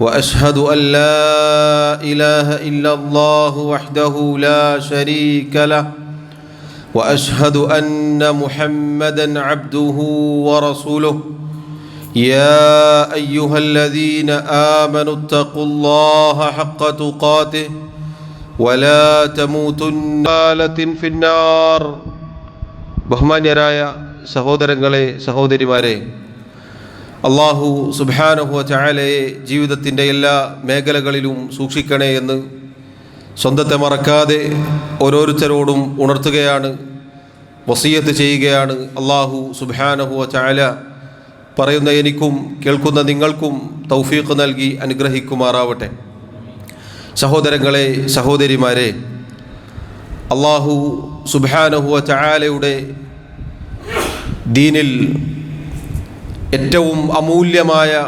واشهد ان لا اله الا الله وحده لا شريك له واشهد ان محمدا عبده ورسوله يا ايها الذين امنوا اتقوا الله حق تقاته ولا تموتن في النار ബഹുമാന്യരായ സഹോദരങ്ങളെ സഹോദരിമാരെ അള്ളാഹു സുബാനഹുവ ചായാലയെ ജീവിതത്തിന്റെ എല്ലാ മേഖലകളിലും സൂക്ഷിക്കണേ എന്ന് സ്വന്തത്തെ മറക്കാതെ ഓരോരുത്തരോടും ഉണർത്തുകയാണ് വസീയത്ത് ചെയ്യുകയാണ് അള്ളാഹു സുബാനഹുവ ചായാല പറയുന്ന എനിക്കും കേൾക്കുന്ന നിങ്ങൾക്കും തൗഫീഖ് നൽകി അനുഗ്രഹിക്കുമാറാവട്ടെ. സഹോദരങ്ങളെ സഹോദരിമാരെ അള്ളാഹു സുബാനഹുവ ചായാലയുടെ ദീനിൽ ഏറ്റവും അമൂല്യമായ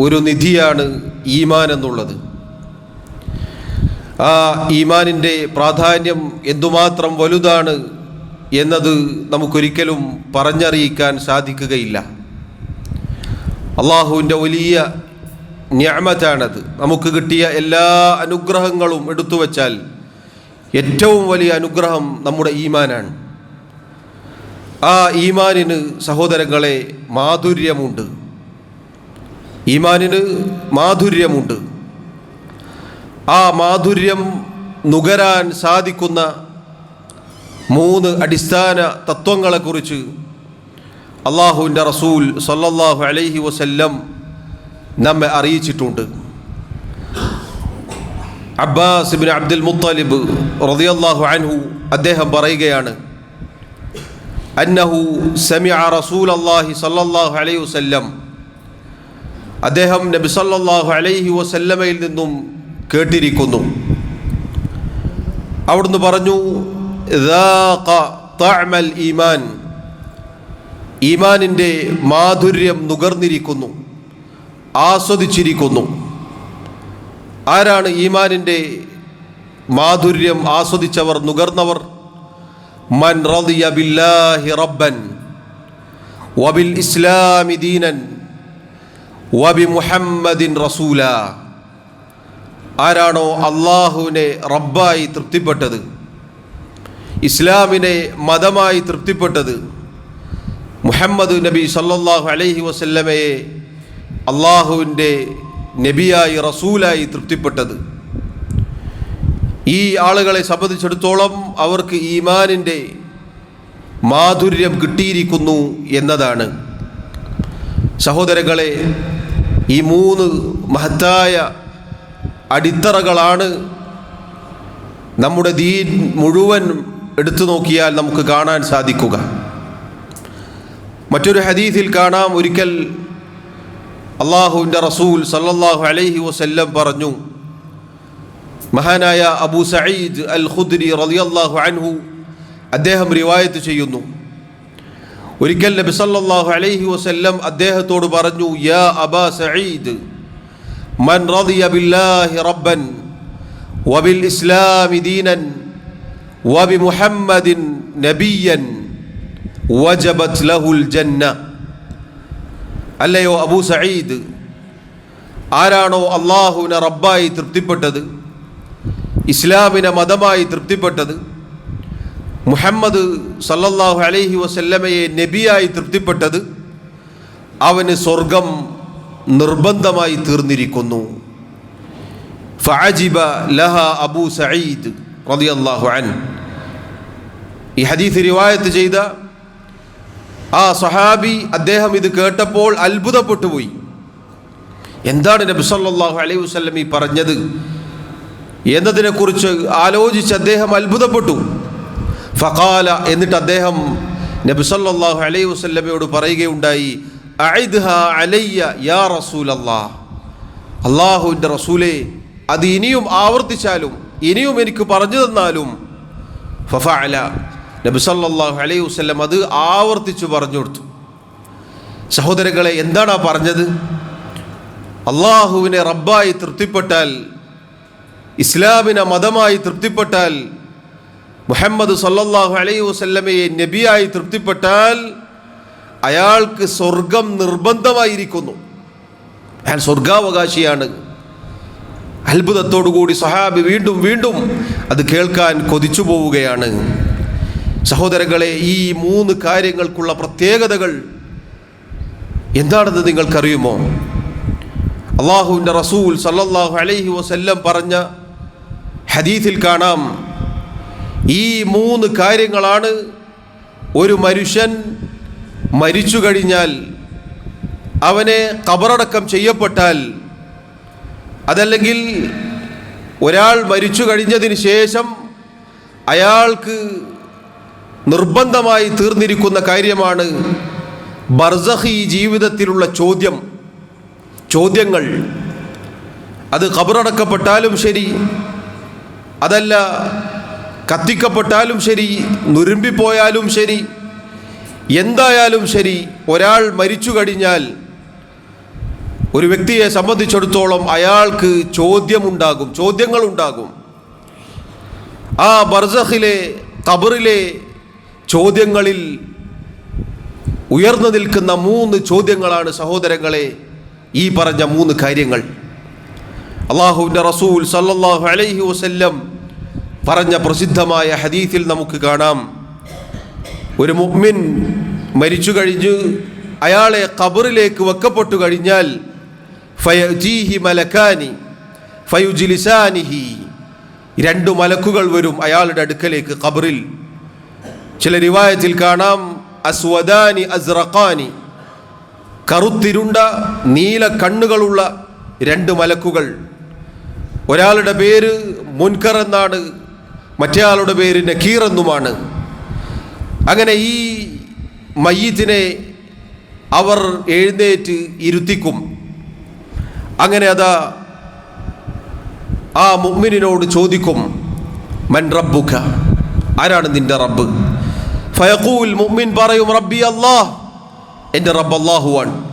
ഒരു നിധിയാണ് ഈമാൻ എന്നുള്ളത്. ആ ഈമാനിന്റെ പ്രാധാന്യം എന്തുമാത്രം വലുതാണ് എന്നത് നമുക്കൊരിക്കലും പറഞ്ഞറിയിക്കാൻ സാധിക്കുകയില്ല. അള്ളാഹുവിന്റെ വലിയ ന്യാമത്താണത്. നമുക്ക് കിട്ടിയ എല്ലാ അനുഗ്രഹങ്ങളും എടുത്തു വച്ചാൽ ഏറ്റവും വലിയ അനുഗ്രഹം നമ്മുടെ ഈമാനാണ്. ആ ഈമാനിന് സഹോദരങ്ങളെ മാധുര്യമുണ്ട്. ഈമാനിന് മാധുര്യമുണ്ട്. ആ മാധുര്യം നുകരാൻ സാധിക്കുന്ന മൂന്ന് അടിസ്ഥാന തത്വങ്ങളെക്കുറിച്ച് അള്ളാഹുവിന്റെ റസൂൽ സല്ലല്ലാഹു അലൈഹി വസല്ലം നമ്മെ അറിയിച്ചിട്ടുണ്ട്. അബ്ബാസ് ബിൻ അബ്ദുൽ മുത്തലിബ് റതിയല്ലാഹു അൻഹു അദ്ദേഹം പറയുകയാണ് അന്നഹു സമിഅ റസൂൽ അള്ളാഹി സല്ലാഹു അലൈഹി വസ്ല്ലം. അദ്ദേഹം നബി സല്ലാഹു അലൈഹി വസല്ലമയിൽ നിന്നും കേട്ടിരിക്കുന്നു. അവിടുന്ന് പറഞ്ഞു ഈമാൻ. ഈമാനിന്റെ മാധുര്യം നുകർന്നിരിക്കുന്നു ആസ്വദിച്ചിരിക്കുന്നു. ആരാണ് ഈമാനിന്റെ മാധുര്യം ആസ്വദിച്ചവർ നുകർന്നവർ? من رضي بالله ربا وبالإسلام دينا وبمحمد رسولا ആരാണോ അള്ളാഹുവിനെ റബ്ബായി തൃപ്തിപ്പെട്ടത് ഇസ്ലാമിനെ മതമായി തൃപ്തിപ്പെട്ടത് മുഹമ്മദ് നബി സല്ലല്ലാഹു അലൈഹി വസല്ലമയെ അള്ളാഹുവിൻ്റെ നബിയായി റസൂലായി തൃപ്തിപ്പെട്ടത് ഈ ആളുകളെ സംബന്ധിച്ചിടത്തോളം അവർക്ക് ഈമാനിന്റെ മാധുര്യം കിട്ടിയിരിക്കുന്നു എന്നതാണ്. സഹോദരങ്ങളെ ഈ മൂന്ന് മഹത്തായ അടിത്തറകളാണ് നമ്മുടെ ദീൻ മുഴുവൻ എടുത്തു നോക്കിയാൽ നമുക്ക് കാണാൻ സാധിക്കുക. മറ്റൊരു ഹദീസിൽ കാണാം. ഒരിക്കൽ അള്ളാഹുവിന്റെ റസൂൽ സല്ലല്ലാഹു അലൈഹി വസല്ലം പറഞ്ഞു മഹാനായ അബൂ സഈദ് അൽ ഖുദ്രി റളിയല്ലാഹു അൻഹു അദ്ദേഹം റിവായത്ത് ചെയ്യുന്നു. ഒരിക്കൽ നബി സല്ലല്ലാഹു അലൈഹി വസല്ലം അദ്ദേഹത്തോട് പറഞ്ഞു യാ അബാ സയീദ് മൻ റളിയ ബില്ലാഹി റബ്ബൻ വബിൽ ഇസ്ലാമി ദീനൻ വബി മുഹമ്മദിൻ നബിയൻ വജബത് ലഹുൽ ജന്ന. അല്ലയോ അബൂ സഈദ് ആരാണോ അള്ളാഹുവിനെ റബ്ബായി തൃപ്തിപ്പെട്ടത്? ഇസ്ലാമിനെ മതമായി തൃപ്തിപ്പെട്ടത് മുഹമ്മദ് സല്ലല്ലാഹു അലൈഹി വസല്ലമയെ നബിയായി തൃപ്തിപ്പെട്ടത് അവന് സ്വർഗം നിർബന്ധമായി തീർന്നിരിക്കുന്നു. ഫഅജിബ ലഹ അബൂ സഈദ് റളിയല്ലാഹു അൻ ഈ ഹദീസ് റിവായത്ത് ചെയ്ത ആ സഹാബി അദ്ദേഹം ഇത് കേട്ടപ്പോൾ അത്ഭുതപ്പെട്ടു പോയി എന്താണ് നബി സല്ലല്ലാഹു അലൈഹി വസല്ലം ഈ പറഞ്ഞത്? എന്നതിനെക്കുറിച്ച് ആലോചിച്ച് അദ്ദേഹം അത്ഭുതപ്പെട്ടു. ഫഖാല എന്നിട്ട് അദ്ദേഹം നബി സല്ലല്ലാഹു അലൈഹി വസല്ലമയോട് പറയുകയുണ്ടായി അലയ്യ യാ അള്ളാഹുവിന്റെ റസൂലെ അത് ഇനിയും ആവർത്തിച്ചാലും ഇനിയും എനിക്ക് പറഞ്ഞു തന്നാലും ഫഫഅല. നബി സല്ലല്ലാഹു അലൈഹി വസല്ലം അത് ആവർത്തിച്ചു പറഞ്ഞു കൊടുത്തു. സഹോദരങ്ങളെ എന്താണ് ആ പറഞ്ഞത്? അള്ളാഹുവിനെ റബ്ബായി തൃപ്തിപ്പെട്ടാൽ ഇസ്ലാമിനെ മതമായി തൃപ്തിപ്പെട്ടാൽ മുഹമ്മദ് സല്ലാഹു അലൈഹി വസല്ലമയെ നബിയായി തൃപ്തിപ്പെട്ടാൽ അയാൾക്ക് സ്വർഗം നിർബന്ധമായിരിക്കുന്നു. അയാൾ സ്വർഗാവകാശിയാണ്. അത്ഭുതത്തോടുകൂടി സഹാബി വീണ്ടും വീണ്ടും അത് കേൾക്കാൻ കൊതിച്ചു പോവുകയാണ്. സഹോദരങ്ങളെ ഈ മൂന്ന് കാര്യങ്ങൾക്കുള്ള പ്രത്യേകതകൾ എന്താണെന്ന് നിങ്ങൾക്കറിയുമോ? അള്ളാഹുവിന്റെ റസൂൽ സല്ലല്ലാഹു അലൈഹി വസല്ലം പറഞ്ഞ ഹദീസിൽ കാണാം ഈ മൂന്ന് കാര്യങ്ങളാണ് ഒരു മനുഷ്യൻ മരിച്ചു കഴിഞ്ഞാൽ അവനെ കബറടക്കം ചെയ്യപ്പെട്ടാൽ അതല്ലെങ്കിൽ ഒരാൾ മരിച്ചു കഴിഞ്ഞതിന് ശേഷം അയാൾക്ക് നിർബന്ധമായി തീർന്നിരിക്കുന്ന കാര്യമാണ് ബർസഹി ജീവിതത്തിലുള്ള ചോദ്യം ചോദ്യങ്ങൾ. അത് കബറടക്കപ്പെട്ടാലും ശരി അതല്ല കത്തിക്കപ്പെട്ടാലും ശരി നുരുമ്പിപ്പോയാലും ശരി എന്തായാലും ശരി ഒരാൾ മരിച്ചു കഴിഞ്ഞാൽ ഒരു വ്യക്തിയെ സംബന്ധിച്ചിടത്തോളം അയാൾക്ക് ചോദ്യമുണ്ടാകും ചോദ്യങ്ങളുണ്ടാകും. ആ ബർസഖിലെ കബറിലെ ചോദ്യങ്ങളിൽ ഉയർന്നു നിൽക്കുന്ന മൂന്ന് ചോദ്യങ്ങളാണ് സഹോദരങ്ങളെ ഈ പറഞ്ഞ മൂന്ന് കാര്യങ്ങൾ. അള്ളാഹുവിന്റെ റസൂൽ സല്ലാഹു അലൈഹി വസല്ലം പറഞ്ഞ പ്രസിദ്ധമായ ഹദീസിൽ നമുക്ക് കാണാം. ഒരു മുഅ്മിൻ മരിച്ചു കഴിഞ്ഞ് അയാളെ ഖബറിലേക്ക് വെക്കപ്പെട്ടു കഴിഞ്ഞാൽ ഫയജീഹി മലക്കാനി ഫയുജിലിസാനിഹി. രണ്ടു മലക്കുകൾ വരും അയാളുടെ അടുക്കലേക്ക് ഖബറിൽ. ചില റിവായത്തിൽ കാണാം അസ്വദാനി അസ്റഖാനി കറുത്തിരുണ്ട നീല കണ്ണുകളുള്ള രണ്ട് മലക്കുകൾ. ഒരാളുടെ പേര് മുൻകർ എന്നാണ് മറ്റേയാളുടെ പേര് നഖീർ എന്നുമാണ്. അങ്ങനെ ഈ മയ്യത്തിനെ അവർ എഴുന്നേറ്റ് ഇരുത്തിക്കും. അങ്ങനെ അതാ ആ മുമ്മിനോട് ചോദിക്കും മൻ റബ്ബുക? ആരാണ് നിന്റെ റബ്ബ്? ഫയഖൂൽ മുമ്മിൻ പറയും റബ്ബി അള്ളാഹ് എന്റെ റബ്ബ് അല്ലാഹുവാണ്.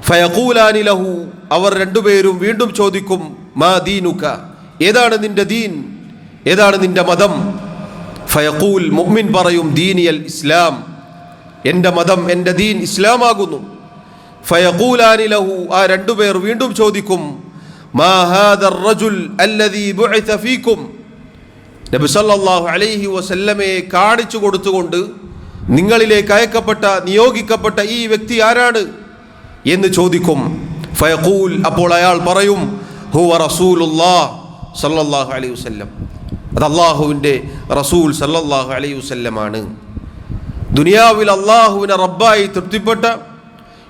ഫയഖൂലാനി ലഹു. അവർ രണ്ടുപേരും വീണ്ടും ചോദിക്കും മാ ദീനുക? ഏതാണ് നിന്റെ ദീൻ? ഏതാണ് നിന്റെ മതം? ഫയഖൂൽ മുഅ്മിൻ പറയും ദീനിയൽ ഇസ്ലാം. എന്റെ മതം എന്റെ ദീൻ ഇസ്ലാമാകുന്നു. ഫയഖൂലാനി ലഹു ആ രണ്ടുപേർ വീണ്ടും ചോദിക്കും മാ റജുൽ ഫീകും? നബി സല്ലല്ലാഹു അലൈഹി കാണിച്ചു കൊടുത്തുകൊണ്ട് നിങ്ങളിലേക്ക് അയക്കപ്പെട്ട നിയോഗിക്കപ്പെട്ട ഈ വ്യക്തി ആരാണ്? എന്ന് ചോദിക്കും. ഫയഖൂൽ അപ്പോൾ അയാൾ പറയും ഹുവ റസൂലുല്ലാഹ് സല്ലല്ലാഹു അലൈഹി വസല്ലം. അത് അള്ളാഹുവിന്റെ റസൂൽ സല്ലല്ലാഹു അലൈഹി വസല്ലമാണ്. ദുനിയാവിൽ അള്ളാഹുവിനെ റബ്ബായി തൃപ്തിപ്പെട്ട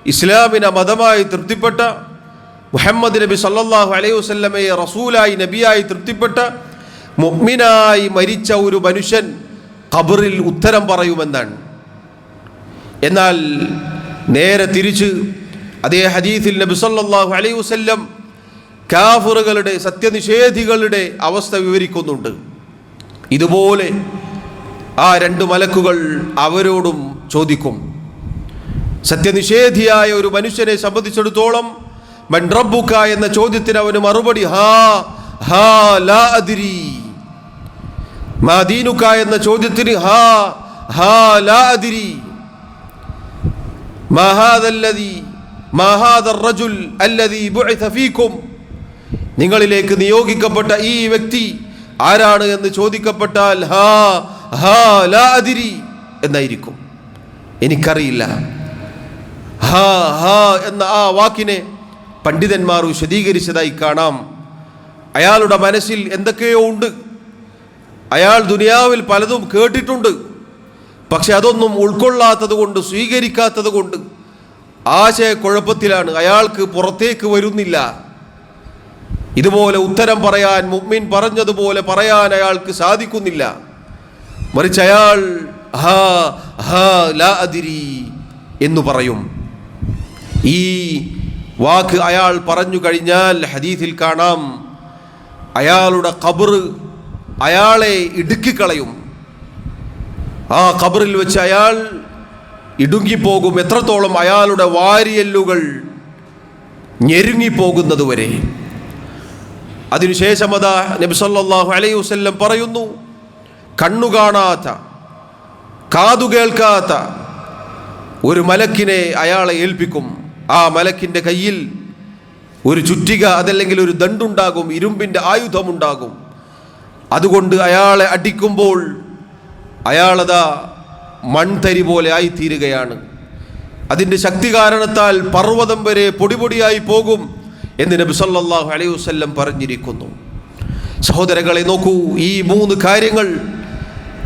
ഇസ്ലാമിനെ മതമായി തൃപ്തിപ്പെട്ട മുഹമ്മദ് നബി സല്ലല്ലാഹു അലൈഹി വസല്ലമയെ റസൂലായി നബിയായി തൃപ്തിപ്പെട്ട മുഅ്മിനായി മരിച്ച ഒരു മനുഷ്യൻ ഖബറിൽ ഉത്തരം പറയുമെന്നാണ്. എന്നാൽ നേരെ തിരിച്ച് അതേ ഹദീസിൽ നബി സല്ലല്ലാഹു അലൈഹി വസല്ലം കാഫറുകളുടെ സത്യനിഷേധികളുടെ അവസ്ഥ വിവരിക്കുന്നുണ്ട്. ഇതുപോലെ ആ രണ്ട് മലക്കുകൾ അവരോടും ചോദിക്കും. സത്യനിഷേധിയായ ഒരു മനുഷ്യനെ സംബന്ധിച്ചിടത്തോളം മൻ റബ്ബുക എന്ന ചോദ്യത്തിന് അവന് മറുപടി ഹാ ഹാ ലാ അതിരി മാദീനുക്ക എന്ന ചോദ്യത്തിന് ഹാ ഹാ ലാ അതിരി മഹാദല്ലതി മഹാദർ റജുൽ അല്ലതി ബുഇത ഫീക്കും നിങ്ങളിലേക്ക് നിയോഗിക്കപ്പെട്ട ഈ വ്യക്തി ആരാണ് എന്ന് ചോദിക്കപ്പെട്ടാൽ ഹാ ഹാ ലാ അതിരി എന്നായിരിക്കും. എനിക്കറിയില്ല. ഹാ ഹാ എന്ന ആ വാക്കിനെ പണ്ഡിതന്മാർ വിശദീകരിച്ചതായി കാണാം. അയാളുടെ മനസ്സിൽ എന്തൊക്കെയോ ഉണ്ട്. അയാൾ ദുനിയാവിൽ പലതും കേട്ടിട്ടുണ്ട്. പക്ഷെ അതൊന്നും ഉൾക്കൊള്ളാത്തത് കൊണ്ട് സ്വീകരിക്കാത്തത് കൊണ്ട് ആശയക്കുഴപ്പത്തിലാണ്. അയാൾക്ക് പുറത്തേക്ക് വരുന്നില്ല. ഇതുപോലെ ഉത്തരം പറയാൻ മുഅ്മിൻ പറഞ്ഞതുപോലെ പറയാൻ അയാൾക്ക് സാധിക്കുന്നില്ല. മറിച്ച് അയാൾ ലാ എന്ന് പറയും. ഈ വാക്ക് അയാൾ പറഞ്ഞു കഴിഞ്ഞാൽ ഹദീസിൽ കാണാം അയാളുടെ കബർ അയാളെ ഇടുക്കിക്കളയും. ആ കബറിൽ വെച്ച് അയാൾ ഇടുങ്ങിപ്പോകും എത്രത്തോളം അയാളുടെ വാരിയല്ലുകൾ ഞെരുങ്ങിപ്പോകുന്നത് വരെ. അതിനുശേഷം അതാ സല്ലല്ലാഹു അലൈഹി വസല്ലം പറയുന്നു കണ്ണു കാണാത്ത കാതു കേൾക്കാത്ത ഒരു മലക്കിനെ അയാളെ ഏൽപ്പിക്കും. ആ മലക്കിന്റെ കയ്യിൽ ഒരു ചുറ്റിക അതല്ലെങ്കിൽ ഒരു ദണ്ടുണ്ടാകും ഇരുമ്പിന്റെ ആയുധമുണ്ടാകും. അതുകൊണ്ട് അയാളെ അടിക്കുമ്പോൾ അയാളതാ മൺതരി പോലെ ആയിത്തീരുകയാണ്. അതിന്റെ ശക്തി കാരണത്താൽ പർവതം വരെ പൊടിപൊടിയായി പോകും. എന്ന് നബി സല്ലല്ലാഹു അലൈഹി വസല്ലം പറഞ്ഞിരിക്കുന്നു. സഹോദരങ്ങളെ നോക്കൂ ഈ മൂന്ന് കാര്യങ്ങൾ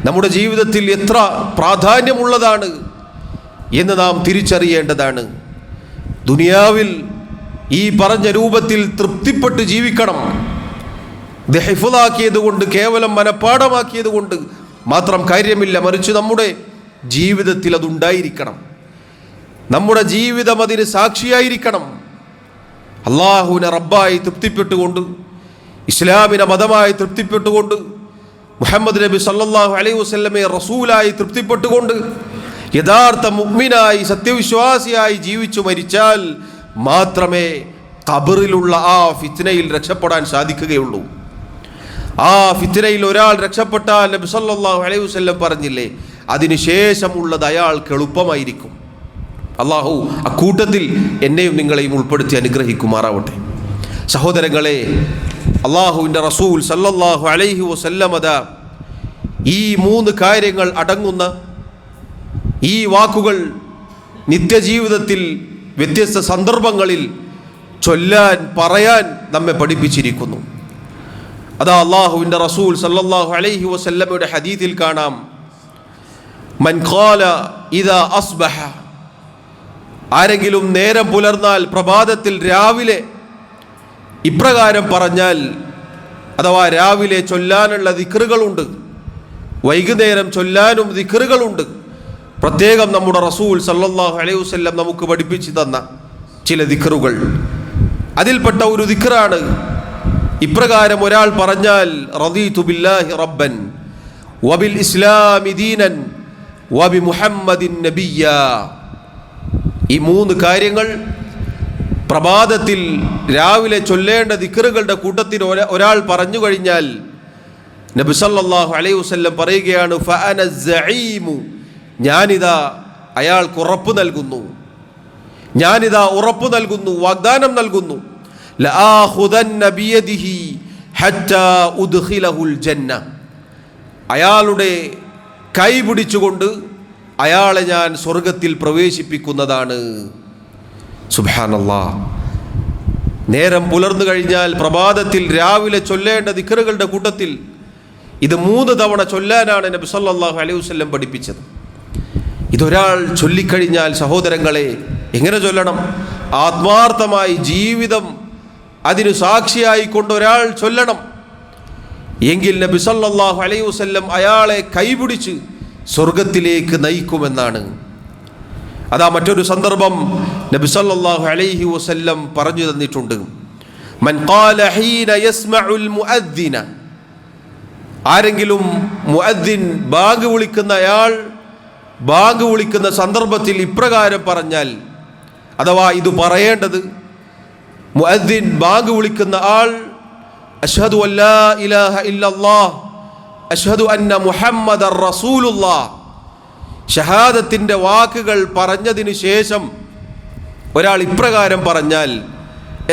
നമ്മുടെ ജീവിതത്തിൽ എത്ര പ്രാധാന്യമുള്ളതാണ് എന്ന് നാം തിരിച്ചറിയേണ്ടതാണ്. ദുനിയാവിൽ ഈ പറഞ്ഞ രൂപത്തിൽ തൃപ്തിപ്പെട്ട് ജീവിക്കണം. ഇത് കൊണ്ട് കേവലം മനഃപ്പാടമാക്കിയത് കൊണ്ട് മാത്രം കാര്യമില്ല മറിച്ച് നമ്മുടെ ജീവിതത്തിൽ അതുണ്ടായിരിക്കണം. നമ്മുടെ ജീവിതം അതിന് സാക്ഷിയായിരിക്കണം. അള്ളാഹുവിനെ റബ്ബായി തൃപ്തിപ്പെട്ടുകൊണ്ട് ഇസ്ലാമിനെ മതമായി തൃപ്തിപ്പെട്ടുകൊണ്ട് മുഹമ്മദ് നബി സല്ലാഹു അലൈഹി വസല്ലമയെ റസൂലായി തൃപ്തിപ്പെട്ടുകൊണ്ട് യഥാർത്ഥ മുഗ്മിനായി സത്യവിശ്വാസിയായി ജീവിച്ചു മരിച്ചാൽ മാത്രമേ ഖബറിലുള്ള ആ ഫിത്നയിൽ രക്ഷപ്പെടാൻ സാധിക്കുകയുള്ളൂ. ആ ഫിത്നയിൽ ഒരാൾ രക്ഷപ്പെട്ടാൽ നബി സല്ലാഹു അലൈഹി വസല്ലം പറഞ്ഞില്ലേ അതിനുശേഷമുള്ളത് അയാൾക്ക് എളുപ്പമായിരിക്കും. അള്ളാഹു അക്കൂട്ടത്തിൽ എന്നെയും നിങ്ങളെയും ഉൾപ്പെടുത്തി അനുഗ്രഹിക്കുമാറാവട്ടെ. സഹോദരങ്ങളെ അള്ളാഹുവിന്റെ റസൂൽ സല്ലല്ലാഹു അലൈഹി വസല്ലമത ഈ മൂന്ന് കാര്യങ്ങൾ അടങ്ങുന്ന ഈ വാക്കുകൾ നിത്യജീവിതത്തിൽ വ്യത്യസ്ത സന്ദർഭങ്ങളിൽ ചൊല്ലാൻ പറയാൻ നമ്മെ പഠിപ്പിച്ചിരിക്കുന്നു. അതാ അള്ളാഹുവിന്റെ റസൂൽ സല്ലല്ലാഹു അലൈഹി വസല്ലമയുടെ ഹദീത്തിൽ കാണാം. മൻ ഖാല ഇദാ അസ്ബഹ ആരെങ്കിലും നേരം പുലർന്നാൽ പ്രഭാതത്തിൽ രാവിലെ ഇപ്രകാരം പറഞ്ഞാൽ അഥവാ രാവിലെ ചൊല്ലാനുള്ള ദിക്കറുകളുണ്ട് വൈകുന്നേരം ചൊല്ലാനും ദിക്കറുകളുണ്ട് പ്രത്യേകം നമ്മുടെ റസൂൽ സല്ലല്ലാഹു അലൈഹി വസല്ലം നമുക്ക് പഠിപ്പിച്ചു തന്ന ചില ദിക്കറുകൾ അതിൽപ്പെട്ട ഒരു ദിക്കറാണ് ഇപ്രകാരം ഒരാൾ പറഞ്ഞാൽ റദീതു ബില്ലാഹി റബ്ബൻ വബിൽ ഇസ്ലാമി ദീനൻ വബി മുഹമ്മദിൻ ഈ മൂന്ന് കാര്യങ്ങൾ പ്രഭാതത്തിൽ രാവിലെ ചൊല്ലേണ്ട ദിക്കറുകളുടെ കൂട്ടത്തിൽ ഒരാൾ പറഞ്ഞു കഴിഞ്ഞാൽ നബി സല്ലല്ലാഹു അലൈഹി വസല്ലം പറയുകയാണ് ഞാനിതാ അയാൾക്ക് ഉറപ്പ് നൽകുന്നു. ഞാനിതാ ഉറപ്പ് നൽകുന്നു വാഗ്ദാനം നൽകുന്നു. അയാളുടെ കൈ പിടിച്ചുകൊണ്ട് അയാളെ ഞാൻ സ്വർഗത്തിൽ പ്രവേശിപ്പിക്കുന്നതാണ്. സുബാനല്ലാ നേരം പുലർന്നു കഴിഞ്ഞാൽ പ്രഭാതത്തിൽ രാവിലെ ചൊല്ലേണ്ട ദിക്കറുകളുടെ കൂട്ടത്തിൽ ഇത് മൂന്ന് തവണ ചൊല്ലാനാണ് നബി സല്ലാഹു അലൈഹി വസ്ല്ലം പഠിപ്പിച്ചത്. ഇതൊരാൾ ചൊല്ലിക്കഴിഞ്ഞാൽ സഹോദരങ്ങളെ എങ്ങനെ ചൊല്ലണം? ആത്മാർത്ഥമായി ജീവിതം അതിനു സാക്ഷിയായി കൊണ്ടൊരാൾ ചൊല്ലണം. എങ്കിൽ നബി സല്ലല്ലാഹു അലൈഹി വസല്ലം അയാളെ കൈപിടിച്ച് സ്വർഗത്തിലേക്ക് നയിക്കുമെന്നാണ്. അതാ മറ്റൊരു സന്ദർഭം നബി സല്ലല്ലാഹു അലൈഹി വസല്ലം പറഞ്ഞു തന്നിട്ടുണ്ട്. മൻ ഖാല ഹീന യസ്മഉൽ മുഅദ്ദിന. ആരെങ്കിലും മുഅദ്ദിൻ ബാങ്ക് വിളിക്കുന്ന അയാൾ ബാങ്ക് വിളിക്കുന്ന സന്ദർഭത്തിൽ ഇപ്രകാരം പറഞ്ഞാൽ അഥവാ ഇത് പറയേണ്ടത് മുഅദ്ദിൻ ബാങ്ക് വിളിക്കുന്ന ആൾ അഷ്ഹദു അല്ലാ ഇലാഹ ഇല്ലല്ലാഹ് അഷ്ഹദു അന്ന മുഹമ്മദ് റസൂലുള്ള. ഷഹാദത്തിന്റെ വാക്കുകൾ പറഞ്ഞതിന് ശേഷം ഒരാൾ ഇപ്രകാരം പറഞ്ഞാൽ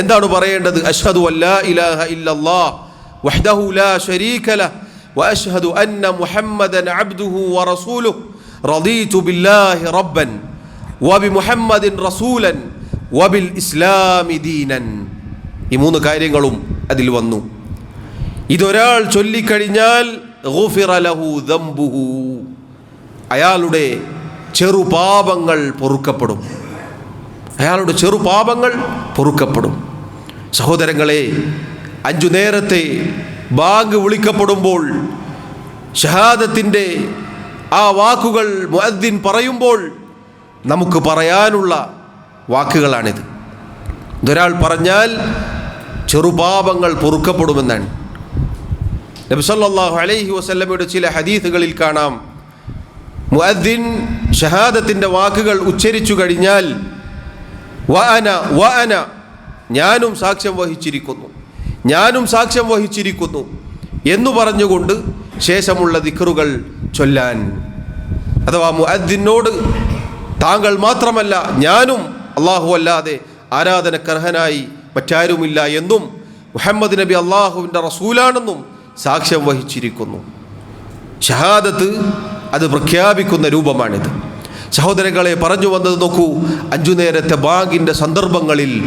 എന്താണ് പറയേണ്ടത്? അഷ്ഹദു അല്ലാ ഇലാഹ ഇല്ലല്ലാ വഹ്ദഹു ലാ ശരീക ലഹ് വഅഷ്ഹദു അന്ന മുഹമ്മദൻ അബ്ദുഹു വറസൂലുഹു റളീതു ബില്ലാഹി റബ്ബൻ വബിമുഹമ്മദിൻ റസൂലൻ വബിൽ ഇസ്ലാമി ദീനൻ. ഈ മൂന്ന് കാര്യങ്ങളും അതിൽ വന്നു. ഇതൊരാൾ ചൊല്ലിക്കഴിഞ്ഞാൽ അയാളുടെ ചെറുപാപങ്ങൾ പൊറുക്കപ്പെടും. അയാളുടെ ചെറുപാപങ്ങൾ പൊറുക്കപ്പെടും. സഹോദരങ്ങളെ അഞ്ചു നേരത്തെ ബാങ്ക് വിളിക്കപ്പെടുമ്പോൾ ഷഹാദത്തിന്റെ ആ വാക്കുകൾ മുഅദ്ദിൻ പറയുമ്പോൾ നമുക്ക് പറയാനുള്ള വാക്കുകളാണിത്. ഇതൊരാൾ പറഞ്ഞാൽ ചെറുപാപങ്ങൾ പൊറുക്കപ്പെടുമെന്നാണ്. നബിസല്ലാഹു അലൈഹി വസല്ലമയുടെ ചില ഹദീസുകളിൽ കാണാം. മുഅദ്ദിൻ ഷഹാദത്തിന്റെ വാക്കുകൾ ഉച്ചരിച്ചു കഴിഞ്ഞാൽ വഅന വഅന ഞാനും സാക്ഷ്യം വഹിച്ചിരിക്കുന്നു ഞാനും സാക്ഷ്യം വഹിച്ചിരിക്കുന്നു എന്നു പറഞ്ഞുകൊണ്ട് ശേഷമുള്ള ദിക്റുകൾ ചൊല്ലാൻ. അഥവാ മുഅദ്ദിനോട് താങ്കൾ മാത്രമല്ല ഞാനും അള്ളാഹു അല്ലാതെ ആരാധനക്കർഹനായി മറ്റാരുമില്ല എന്നും മുഹമ്മദ് നബി അള്ളാഹുവിന്റെ റസൂലാണെന്നും സാക്ഷ്യം വഹിച്ചിരിക്കുന്നു. ഷഹാദത്ത് അത് പ്രഖ്യാപിക്കുന്ന രൂപമാണിത്. സഹോദരങ്ങളെ പറഞ്ഞു വന്നത് നോക്കൂ അഞ്ചു നേരത്തെ ബാങ്കിന്റെ സന്ദർഭങ്ങളിൽ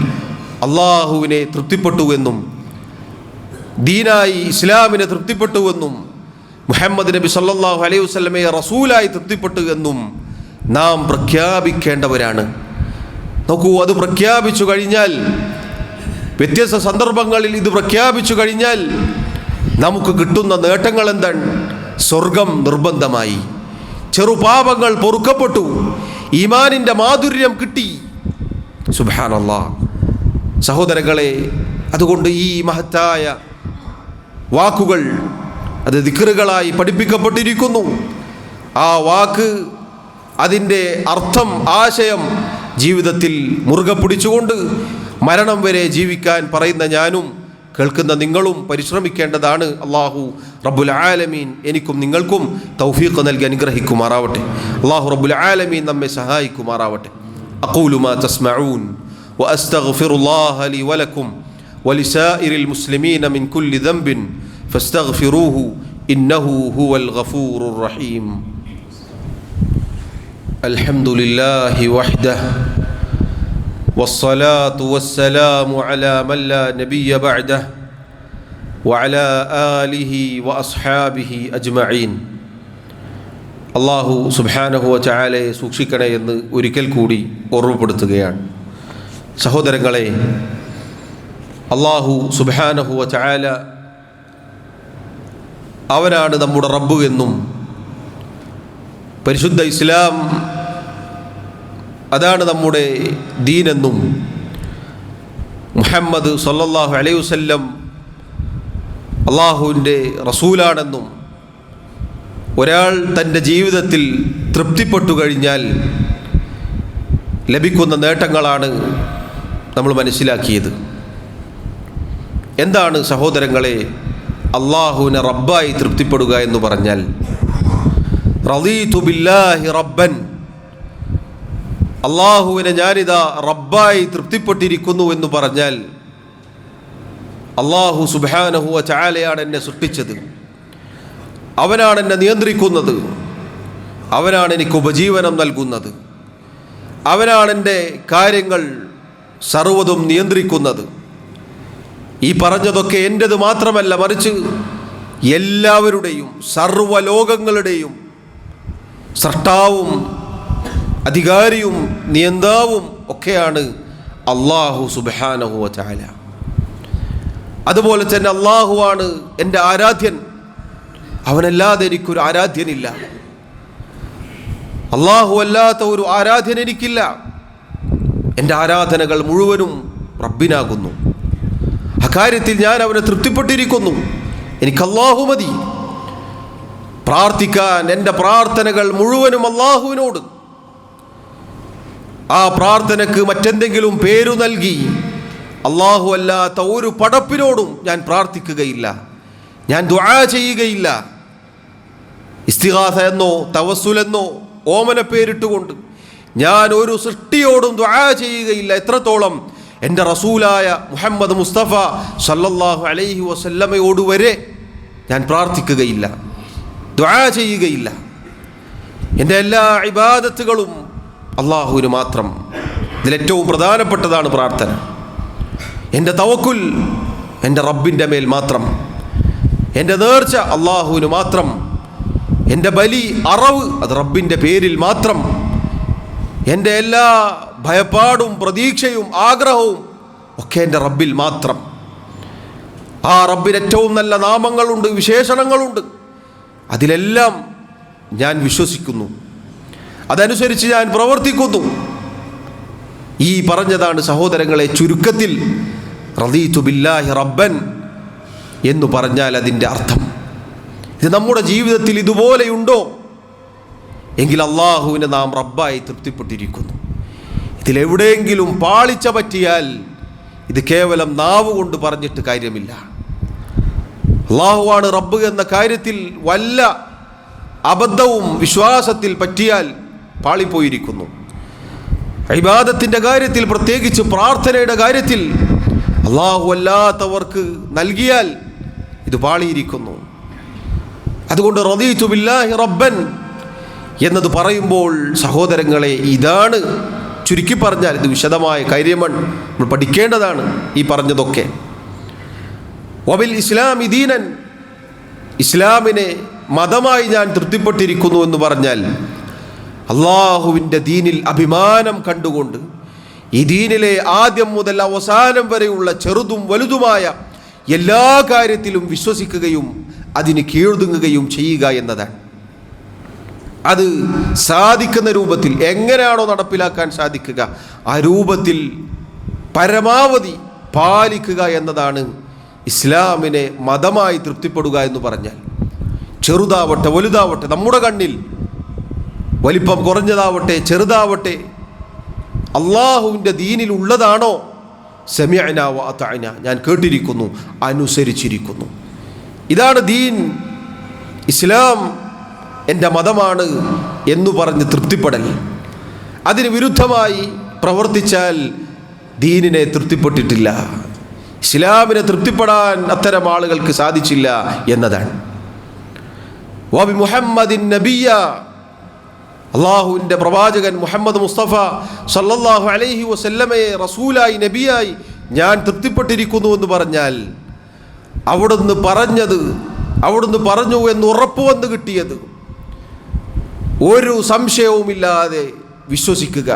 അള്ളാഹുവിനെ തൃപ്തിപ്പെട്ടുവെന്നും ദീനായി ഇസ്ലാമിനെ തൃപ്തിപ്പെട്ടുവെന്നും മുഹമ്മദ് നബി സല്ലാഹു അലൈഹി വസല്ലമയെ റസൂലായി തൃപ്തിപ്പെട്ടു എന്നും നാം പ്രഖ്യാപിക്കേണ്ടവരാണ്. നോക്കൂ അത് പ്രഖ്യാപിച്ചു കഴിഞ്ഞാൽ വ്യത്യസ്ത സന്ദർഭങ്ങളിൽ ഇത് പ്രഖ്യാപിച്ചു കഴിഞ്ഞാൽ നമുക്ക് കിട്ടുന്ന നേട്ടങ്ങൾ എന്താണ്? സ്വർഗം നിർബന്ധമായി. ചെറുപാപങ്ങൾ പൊറുക്കപ്പെട്ടു. ഈമാനിന്റെ മാധുര്യം കിട്ടി. സുബാനല്ല സഹോദരങ്ങളെ അതുകൊണ്ട് ഈ മഹത്തായ വാക്കുകൾ അത് ദിക്കറുകളായി പഠിപ്പിക്കപ്പെട്ടിരിക്കുന്നു. ആ വാക്ക് അതിന്റെ അർത്ഥം ആശയം ജീവിതത്തിൽ മുറുകെ പിടിച്ചുകൊണ്ട് മരണം വരെ ജീവിക്കാൻ പറയുന്ന ഞാനും കേൾക്കുന്ന നിങ്ങളും പരിശ്രമിക്കേണ്ടതാണ് അള്ളാഹു റബ്ബുൽ ആലമീൻ എനിക്കും നിങ്ങൾക്കും തൗഫീഖ് നൽകി അനുഗ്രഹിക്കുമാറാവട്ടെ അള്ളാഹു റബ്ബുൽ ആലമീൻ നമ്മെ സഹായിക്കുമാറാവട്ടെ അഖൂലു മാ തസ്മഊൻ وأستغفر الله لي ولكم ولسائر المسلمين من كل ذنب فاستغفروه إنه هو الغفور الرحيم الحمد لله وحده والصلاة والسلام على من لا نبي بعده وعلى آله وأصحابه أجمعين അള്ളാഹു സുബാനഹുവ ചായാലയെ സൂക്ഷിക്കണേ എന്ന് ഒരിക്കൽ കൂടി ഓർമ്മപ്പെടുത്തുകയാണ് സഹോദരങ്ങളെ അള്ളാഹു സുബാനഹുവ ചായാല അവനാണ് നമ്മുടെ റബ്ബ് എന്നും പരിശുദ്ധ ഇസ്ലാം അതാണ് നമ്മുടെ ദീനെന്നും മുഹമ്മദ് സല്ലല്ലാഹു അലൈഹി വസല്ലം അള്ളാഹുവിന്റെ റസൂലാണെന്നും ഒരാൾ തന്റെ ജീവിതത്തിൽ തൃപ്തിപ്പെട്ടു കഴിഞ്ഞാൽ ലഭിക്കുന്ന നേട്ടങ്ങളാണ് നമ്മൾ മനസ്സിലാക്കിയത്. എന്താണ് സഹോദരങ്ങളെ അള്ളാഹുവിനെ റബ്ബായി തൃപ്തിപ്പെടുക എന്ന് പറഞ്ഞാൽ റബ്ബൻ അള്ളാഹുവിനെ ഞാനിതാ റബ്ബായി തൃപ്തിപ്പെട്ടിരിക്കുന്നു എന്ന് പറഞ്ഞാൽ അള്ളാഹു സുബാനഹുവ ചാലയാണ് എന്നെ സൃഷ്ടിച്ചത്. അവനാണ് എന്നെ നിയന്ത്രിക്കുന്നത്. അവനാണ് എനിക്ക് ഉപജീവനം നൽകുന്നത്. അവനാണ് എന്റെ കാര്യങ്ങൾ സർവതും നിയന്ത്രിക്കുന്നത്. ഈ പറഞ്ഞതൊക്കെ എന്റെത് മാത്രമല്ല മറിച്ച് എല്ലാവരുടെയും സർവലോകങ്ങളുടെയും സൃഷ്ടാവും അധികാരിയും നിയന്താവും ഒക്കെയാണ് അള്ളാഹു സുബാനഹു ചാല അതുപോലെ തന്നെ അള്ളാഹുവാണ് എന്റെ ആരാധ്യൻ. അവനല്ലാതെ എനിക്കൊരു ആരാധ്യനില്ല. അള്ളാഹു അല്ലാത്ത ഒരു ആരാധ്യൻ എനിക്കില്ല. എന്റെ ആരാധനകൾ മുഴുവനും റബ്ബിനാകുന്നു. അക്കാര്യത്തിൽ ഞാൻ അവനെ തൃപ്തിപ്പെട്ടിരിക്കുന്നു. എനിക്ക് അള്ളാഹു മതി. പ്രാർത്ഥിക്കാൻ എന്റെ പ്രാർത്ഥനകൾ മുഴുവനും അള്ളാഹുവിനോട് ആ പ്രാർത്ഥനക്ക് മറ്റെന്തെങ്കിലും പേരു നൽകി അള്ളാഹു അല്ലാത്ത ഒരു പടപ്പിനോടും ഞാൻ പ്രാർത്ഥിക്കുകയില്ല. ഞാൻ ദുആ ചെയ്യുകയില്ല. ഇസ്തിഹാസ എന്നോ തവസുലെന്നോ ഓമന പേരിട്ടുകൊണ്ട് ഞാൻ ഒരു സൃഷ്ടിയോടും ദുആ ചെയ്യുകയില്ല. എത്രത്തോളം എന്റെ റസൂലായ മുഹമ്മദ് മുസ്തഫ സല്ലല്ലാഹു അലൈഹി വസല്ലമയോട് വരെ ഞാൻ പ്രാർത്ഥിക്കുകയില്ല. ദുആ ചെയ്യുകയില്ല. എന്റെ എല്ലാ ഇബാദത്തുകളും അള്ളാഹുവിന് മാത്രം ഇതിലേറ്റവും പ്രധാനപ്പെട്ടതാണ് പ്രാർത്ഥന. എന്റെ തവക്കുൽ എന്റെ റബ്ബിന്റെ മേൽ മാത്രം. എന്റെ നേർച്ച അള്ളാഹുവിന് മാത്രം. എന്റെ ബലി അറവ് അത് റബ്ബിന്റെ പേരിൽ മാത്രം. എന്റെ എല്ലാ ഭയപ്പാടും പ്രതീക്ഷയും ആഗ്രഹവും ഒക്കെ എന്റെ റബ്ബിൽ മാത്രം. ആ റബ്ബിന് ഏറ്റവും നല്ല നാമങ്ങളുണ്ട് വിശേഷണങ്ങളുണ്ട്. അതിലെല്ലാം ഞാൻ വിശ്വസിക്കുന്നു. അതനുസരിച്ച് ഞാൻ പ്രവർത്തിക്കുന്നു. ഈ പറഞ്ഞതാണ് സഹോദരങ്ങളെ ചുരുക്കത്തിൽ റദീതു ബില്ലാഹി റബ്ബൻ എന്ന് പറഞ്ഞാൽ അതിന്റെ അർത്ഥം. ഇത് നമ്മുടെ ജീവിതത്തിൽ ഇതുപോലെയുണ്ടോ? എങ്കിൽ അള്ളാഹുവിനെ നാം റബ്ബായി തൃപ്തിപ്പെട്ടിരിക്കുന്നു. ഇതിലെവിടെയെങ്കിലും പാളിച്ച പറ്റിയാൽ ഇത് കേവലം നാവ് കൊണ്ട് പറഞ്ഞിട്ട് കാര്യമില്ല. അള്ളാഹുവാണ് റബ്ബ് എന്ന കാര്യത്തിൽ വല്ല അബദ്ധവും വിശ്വാസത്തിൽ പറ്റിയാൽ പാളിപ്പോയിരിക്കുന്നു. ഇബാദത്തിന്റെ കാര്യത്തിൽ പ്രത്യേകിച്ച് പ്രാർത്ഥനയുടെ കാര്യത്തിൽ അള്ളാഹു അല്ലാത്തവർക്ക് നൽകിയാൽ ഇത് പാളിയിരിക്കുന്നു. അതുകൊണ്ട് റദീതു ബില്ലാഹി റബ്ബൻ എന്നത് പറയുമ്പോൾ സഹോദരങ്ങളെ ഇതാണ് ചുരുക്കി പറഞ്ഞാൽ ഇത് വിശദമായ കാര്യമാണ്. നമ്മൾ പഠിക്കേണ്ടതാണ് ഈ പറഞ്ഞതൊക്കെ. വബിൽ ഇസ്ലാം ഇദീനൻ ഇസ്ലാമിനെ മതമായി ഞാൻ തൃപ്തിപ്പെട്ടിരിക്കുന്നു എന്ന് പറഞ്ഞാൽ അള്ളാഹുവിന്റെ ദീനിൽ അഭിമാനം കണ്ടുകൊണ്ട് ഈ ദീനിലെ ആദ്യം മുതൽ അവസാനം വരെയുള്ള ചെറുതും വലുതുമായ എല്ലാ കാര്യത്തിലും വിശ്വസിക്കുകയും അതിന് കീഴ്തുങ്ങുകയും ചെയ്യുക എന്നതാണ്. അത് സാധിക്കുന്ന രൂപത്തിൽ എങ്ങനെയാണോ നടപ്പിലാക്കാൻ സാധിക്കുക ആ രൂപത്തിൽ പരമാവധി പാലിക്കുക എന്നതാണ് ഇസ്ലാമിനെ മതമായി തൃപ്തിപ്പെടുക എന്ന് പറഞ്ഞാൽ. ചെറുതാവട്ടെ വലുതാവട്ടെ നമ്മുടെ കണ്ണിൽ വലിപ്പം കുറഞ്ഞതാവട്ടെ ചെറുതാവട്ടെ അള്ളാഹുവിന്റെ ദീനിൽ ഉള്ളതാണോ? സെമിയനാവ വാത്തഅന ഞാൻ കേട്ടിരിക്കുന്നു അനുസരിച്ചിരിക്കുന്നു. ഇതാണ് ദീൻ. ഇസ്ലാം എന്റെ മതമാണ് എന്ന് പറഞ്ഞ് തൃപ്തിപ്പെടൽ. അതിന് വിരുദ്ധമായി പ്രവർത്തിച്ചാൽ ദീനിനെ തൃപ്തിപ്പെട്ടിട്ടില്ല. ഇസ്ലാമിനെ തൃപ്തിപ്പെടാൻ അത്തരം ആളുകൾക്ക് സാധിച്ചില്ല എന്നതാണ്. വബി മുഹമ്മദിൻ നബിയ അള്ളാഹുവിന്റെ പ്രവാചകൻ മുഹമ്മദ് മുസ്തഫ സല്ലല്ലാഹു അലൈഹി വസല്ലമയെ റസൂലായി നബിയായി ഞാൻ തൃപ്തിപ്പെട്ടിരിക്കുന്നു എന്ന് പറഞ്ഞാൽ അവിടുന്ന് പറഞ്ഞത് അവിടുന്ന് പറഞ്ഞു എന്ന് ഉറപ്പ് വന്ന് കിട്ടിയത് ഒരു സംശയവുമില്ലാതെ വിശ്വസിക്കുക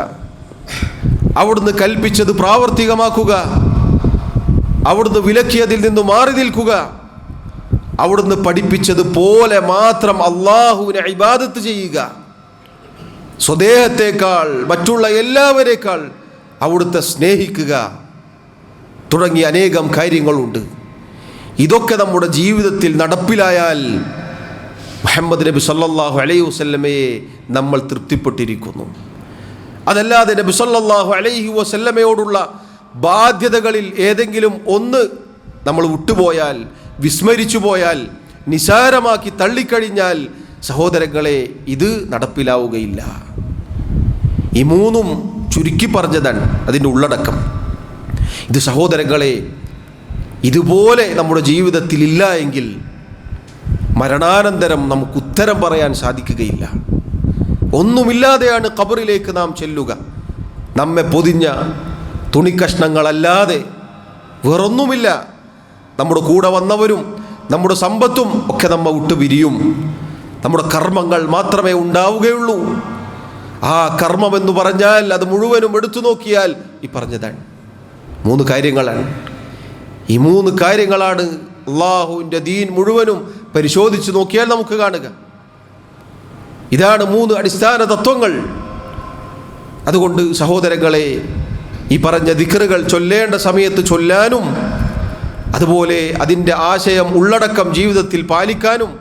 അവിടുന്ന് കൽപ്പിച്ചത് പ്രാവർത്തികമാക്കുക അവിടുന്ന് വിലക്കിയതിൽ നിന്ന് മാറി നിൽക്കുക അവിടുന്ന് പഠിപ്പിച്ചത് പോലെ മാത്രം അള്ളാഹുവിനെ ഇബാദത്ത് ചെയ്യുക. സ്വദേഹത്തേക്കാൾ മറ്റുള്ള എല്ലാവരേക്കാൾ അവിടുത്തെ സ്നേഹിക്കുക തുടങ്ങിയ അനേകം കാര്യങ്ങളുണ്ട്. ഇതൊക്കെ നമ്മുടെ ജീവിതത്തിൽ നടപ്പിലായാൽ മുഹമ്മദ് നബി സല്ലാഹു അലൈഹി വസ്ല്ലമയെ നമ്മൾ തൃപ്തിപ്പെട്ടിരിക്കുന്നു. അതല്ലാതെ നബി സല്ലാഹു അലൈഹി വസല്ലമയോടുള്ള ബാധ്യതകളിൽ ഏതെങ്കിലും ഒന്ന് നമ്മൾ വിട്ടുപോയാൽ വിസ്മരിച്ചു പോയാൽ നിസാരമാക്കി തള്ളിക്കഴിഞ്ഞാൽ സഹോദരങ്ങളെ ഇത് നടപ്പിലാവുകയില്ല. ഈ മൂന്നും ചുരുക്കി പറഞ്ഞതാണ് അതിന്റെ ഉള്ളടക്കം. ഇത് സഹോദരങ്ങളെ ഇതുപോലെ നമ്മുടെ ജീവിതത്തിൽ ഇല്ല എങ്കിൽ മരണാനന്തരം നമുക്ക് ഉത്തരം പറയാൻ സാധിക്കുകയില്ല. ഒന്നുമില്ലാതെയാണ് കബറിലേക്ക് നാം ചെല്ലുക. നമ്മെ പൊതിഞ്ഞ തുണിക്കഷ്ണങ്ങളല്ലാതെ വേറൊന്നുമില്ല. നമ്മുടെ കൂടെ വന്നവരും നമ്മുടെ സമ്പത്തും ഒക്കെ നമ്മ വിട്ടു നമ്മുടെ കർമ്മങ്ങൾ മാത്രമേ ഉണ്ടാവുകയുള്ളൂ. ആ കർമ്മം എന്ന് പറഞ്ഞാൽ അത് മുഴുവനും എടുത്തു നോക്കിയാൽ ഈ പറഞ്ഞതാണ്. മൂന്ന് കാര്യങ്ങളാണ്. ഈ മൂന്ന് കാര്യങ്ങളാണ് അള്ളാഹുവിന്റെ ദീൻ മുഴുവനും പരിശോധിച്ച് നോക്കിയാൽ നമുക്ക് കാണുക. ഇതാണ് മൂന്ന് അടിസ്ഥാന തത്വങ്ങൾ. അതുകൊണ്ട് സഹോദരങ്ങളെ ഈ പറഞ്ഞ ദിക്കറുകൾ ചൊല്ലേണ്ട സമയത്ത് ചൊല്ലാനും അതുപോലെ അതിന്റെ ആശയം ഉള്ളടക്കം ജീവിതത്തിൽ പാലിക്കാനും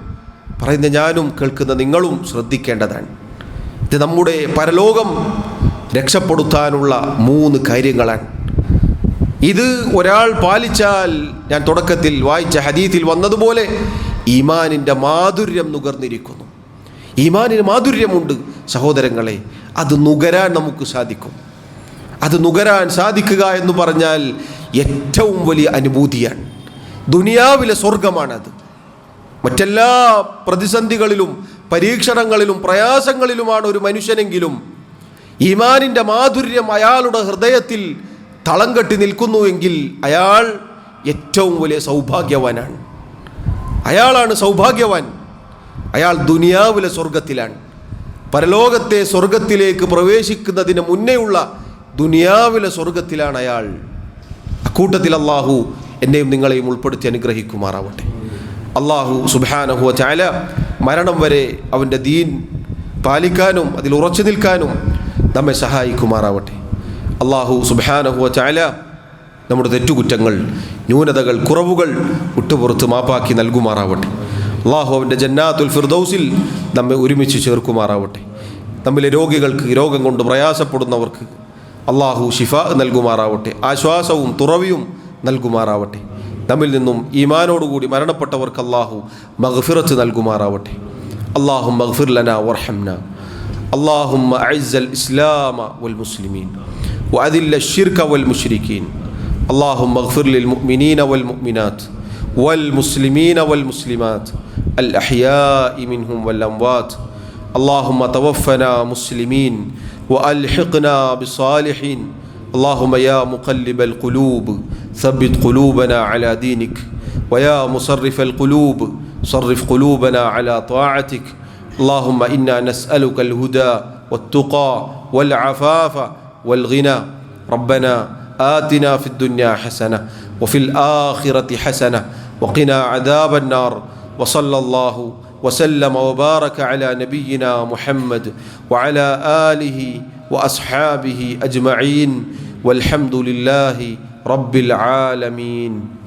പറയുന്ന ഞാനും കേൾക്കുന്ന നിങ്ങളും ശ്രദ്ധിക്കേണ്ടതാണ്. ഇത് നമ്മുടെ പരലോകം രക്ഷപ്പെടുത്താനുള്ള മൂന്ന് കാര്യങ്ങളാണ്. ഇത് ഒരാൾ പാലിച്ചാൽ ഞാൻ തുടക്കത്തിൽ വായിച്ച ഹദീത്തിൽ വന്നതുപോലെ ഈമാനിന്റെ മാധുര്യം നുകർന്നിരിക്കുന്നു. ഈമാനിന് മാധുര്യമുണ്ട് സഹോദരങ്ങളെ അത് നുകരാൻ നമുക്ക് സാധിക്കും. അത് നുകരാൻ സാധിക്കുക എന്ന് പറഞ്ഞാൽ ഏറ്റവും വലിയ അനുഭൂതിയാണ്. ദുനിയാവിലെ സ്വർഗമാണത് മറ്റെല്ലാ പ്രതിസന്ധികളിലും പരീക്ഷണങ്ങളിലും പ്രയാസങ്ങളിലുമാണ് ഒരു മനുഷ്യനെങ്കിലും ഈമാനിന്റെ മാധുര്യം അയാളുടെ ഹൃദയത്തിൽ തളം കെട്ടി നിൽക്കുന്നുവെങ്കിൽ അയാൾ ഏറ്റവും വലിയ സൗഭാഗ്യവാനാണ്. അയാളാണ് സൗഭാഗ്യവാൻ. അയാൾ ദുനിയാവിലെ സ്വർഗത്തിലാണ് പരലോകത്തെ സ്വർഗത്തിലേക്ക് പ്രവേശിക്കുന്നതിന് മുന്നേയുള്ള ദുനിയാവിലെ സ്വർഗത്തിലാണ് അയാൾ. അക്കൂട്ടത്തിൽ അള്ളാഹു എന്നെയും നിങ്ങളെയും ഉൾപ്പെടുത്തി അനുഗ്രഹിക്കുമാറാവട്ടെ. അള്ളാഹു സുബാനഹു ചായ മരണം വരെ അവന്റെ ദീൻ പാലിക്കാനും അതിൽ ഉറച്ചു നിൽക്കാനും നമ്മെ സഹായിക്കുമാറാവട്ടെ. അള്ളാഹു സുബാനഹുവ ചായ നമ്മുടെ തെറ്റുകുറ്റങ്ങൾ ന്യൂനതകൾ കുറവുകൾ വിട്ടുപുറത്ത് മാപ്പാക്കി നൽകുമാറാവട്ടെ. അള്ളാഹു അവന്റെ ജന്നാത്തുൽ ഫിർദൌസിൽ നമ്മെ ഒരുമിച്ച് ചേർക്കുമാറാവട്ടെ. നമ്മിലെ രോഗികൾക്ക് രോഗം കൊണ്ട് പ്രയാസപ്പെടുന്നവർക്ക് അള്ളാഹു ഷിഫ നൽകുമാറാവട്ടെ. ആശ്വാസവും തുറവിയും നൽകുമാറാവട്ടെ. നമ്മിൽ നിന്നും ഈമാനോടുകൂടി മരണപ്പെട്ടവർക്ക് അള്ളാഹു മഗ്ഫിറത്ത് നൽകുമാറാവട്ടെ അള്ളാഹു മഗ്ഫിർ ലന വർഹംന اللهم أعز الإسلام والمسلمين وأذل الشرك والمشركين اللهم اغفر للمؤمنين والمؤمنات والمسلمين والمسلمات الأحياء منهم والأموات اللهم توفنا مسلمين وألحقنا بالصالحين اللهم يا مقلب القلوب ثبت قلوبنا على دينك. ويا مصرف القلوب صرف قلوبنا على طاعتك. اللهم إنا نسألك الهدى والتقى والعفاف والغنى. ربنا آتنا في الدنيا حسنة وفي الآخرة حسنة وقنا عذاب النار. وصلى الله وسلم وبارك على نبينا محمد وعلى آله وأصحابه أجمعين. والحمد لله رب العالمين.